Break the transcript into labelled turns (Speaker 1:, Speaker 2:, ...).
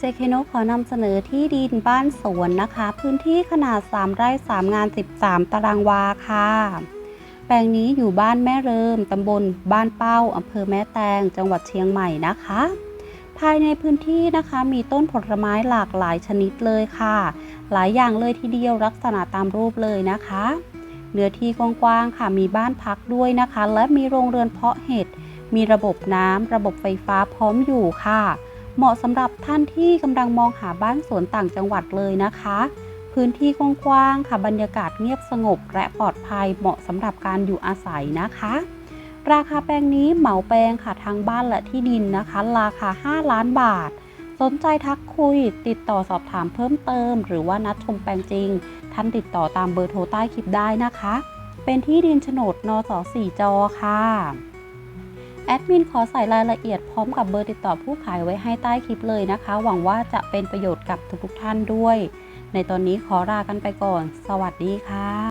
Speaker 1: เจเคโนขอนำเสนอที่ดินบ้านสวนนะคะ พื้นที่ขนาด 3 ไร่ 3 งาน 13 ตารางวาค่ะ แปลงนี้อยู่บ้านแม่เริมตำบลบ้านเป้าอำเภอแม่แตง จังหวัดเชียงใหม่นะคะ ภายในพื้นที่นะคะมีต้นผลไม้หลากหลายชนิดเลยค่ะ หลายอย่างเลยทีเดียวลักษณะตามรูปเลยนะคะ เนื้อที่กว้างๆค่ะมีบ้านพักด้วยนะคะ และมีโรงเรือนเพาะเห็ดมีระบบน้ำระบบไฟฟ้าพร้อมอยู่ค่ะ เหมาะสำหรับท่านที่กำลังมองหาบ้านสวนต่างจังหวัดเลยนะคะ พื้นที่กว้างๆค่ะบรรยากาศเงียบสงบและปลอดภัยเหมาะสำหรับการอยู่อาศัยนะคะ ราคาแปลงนี้เหมาแปลงค่ะทั้งบ้านและที่ดินนะคะ ราคา 5 ล้านบาท สนใจทักคุย ติดต่อสอบถามเพิ่มเติม หรือว่านัดชมแปลงจริง ท่านติดต่อตามเบอร์โทรใต้คลิปได้นะคะ เป็นที่ดินโฉนดนส4จอค่ะ แอดมินขอใส่รายละเอียดพร้อมกับเบอร์ติดต่อผู้ขายไว้ให้ใต้คลิปเลยนะคะ หวังว่าจะเป็นประโยชน์กับทุกๆท่านด้วย ในตอนนี้ขอลากันไปก่อน สวัสดีค่ะ